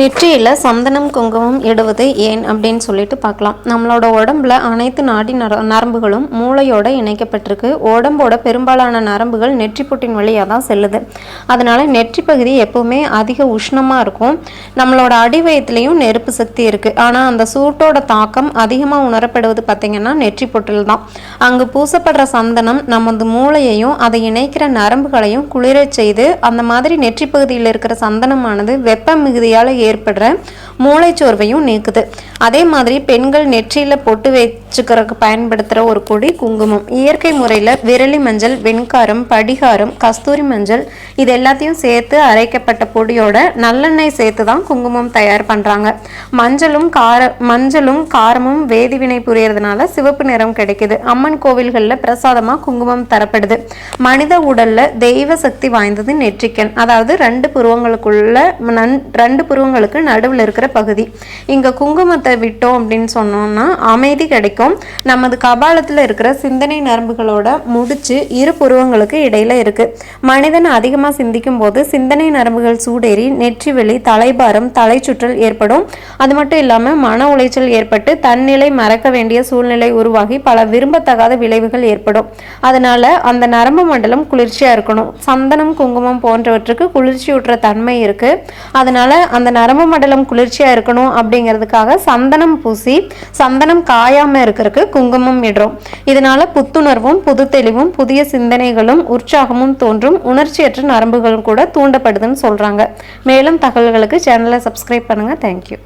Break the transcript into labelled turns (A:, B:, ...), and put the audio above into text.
A: நெற்றியில் சந்தனம் குங்குமம் இடுவது ஏன் அப்படின்னு சொல்லிட்டு பார்க்கலாம். நம்மளோட உடம்புல அனைத்து நாடி நர நரம்புகளும் மூளையோட இணைக்கப்பட்டிருக்கு. உடம்போட பெரும்பாலான நரம்புகள் நெற்றி பொட்டின் வழியாக தான் செல்லுது. அதனால் நெற்றி பகுதி எப்போவுமே அதிக உஷ்ணமாக இருக்கும். நம்மளோட அடிவயத்துலேயும் நெருப்பு சக்தி இருக்குது ஆனால் அந்த சூட்டோட தாக்கம் அதிகமாக உணரப்படுவது பார்த்திங்கன்னா நெற்றி புட்டில் தான். அங்கு பூசப்படுற சந்தனம் நமது மூளையையும் அதை இணைக்கிற நரம்புகளையும் குளிரச் செய்து அந்த மாதிரி நெற்றி பகுதியில் இருக்கிற சந்தனமானது வெப்ப மிகுதியால் ஏற்படுற மூளைச்சோர்வையும் நீக்குது. அதே மாதிரி பெண்கள் நெற்றியில் பொட்டு வச்சுக்கிறதுக்கு பயன்படுத்துகிற ஒரு கொடி குங்குமம். இயற்கை முறையில் விரலி மஞ்சள் வெண்காரம் படிகாரம் கஸ்தூரி மஞ்சள் இது எல்லாத்தையும் சேர்த்து அரைக்கப்பட்ட பொடியோட நல்லெண்ணெய் சேர்த்து தான் குங்குமம் தயார் பண்ணுறாங்க மஞ்சளும் கார மஞ்சளும் காரமும் வேதிவினை புரியறதுனால சிவப்பு நிறம் கிடைக்குது. அம்மன் கோவில்களில் பிரசாதமாக குங்குமம் தரப்படுது. மனித உடலில் தெய்வ சக்தி வாய்ந்தது நெற்றிக்கண். அதாவது ரெண்டு புருவங்களுக்குள்ள ரெண்டு புருவங்கள் புருவங்களுக்கு நடுவில் இருக்கிற பகுதி. இங்கே குங்குமத்தை விட்டோம் அப்படின்னு சொன்னோம்னா அமைதி கிடைக்கும். நமது கபாலத்தில் இருக்கிற சிந்தனை நரம்புகளோட முடிச்சு இரு புருவங்களுக்கு இடையில இருக்கு. மனிதன் அதிகமாக சிந்திக்கும் போது சிந்தனை நரம்புகள் சூடேறி நெற்றி வெளி தலைபாரம் தலை சுற்றல் ஏற்படும். அது மட்டும் இல்லாமல் மன உளைச்சல் ஏற்பட்டு தன்னிலை மறக்க வேண்டிய சூழ்நிலை உருவாகி பல விரும்பத்தகாத விளைவுகள் ஏற்படும். அதனால அந்த நரம்பு மண்டலம் குளிர்ச்சியா இருக்கணும். சந்தனம் குங்குமம் போன்றவற்றுக்கு குளிர்ச்சியூற்ற தன்மை இருக்கு. அதனால அந்த நரம்பு மண்டலம் குளிர்ச்சியாக இருக்கணும் அப்படிங்கிறதுக்காக சந்தனம் பூசி சந்தனம் காயாமல் இருக்கிறதுக்கு குங்குமம் இடுறோம். இதனால புத்துணர்வும் புது தெளிவும் புதிய சிந்தனைகளும் உற்சாகமும் தோன்றும். உணர்ச்சியற்ற நரம்புகளும் கூட தூண்டப்படுதுன்னு சொல்கிறாங்க மேலும் தகவல்களுக்கு சேனலை சப்ஸ்கிரைப் பண்ணுங்க. தேங்க்யூ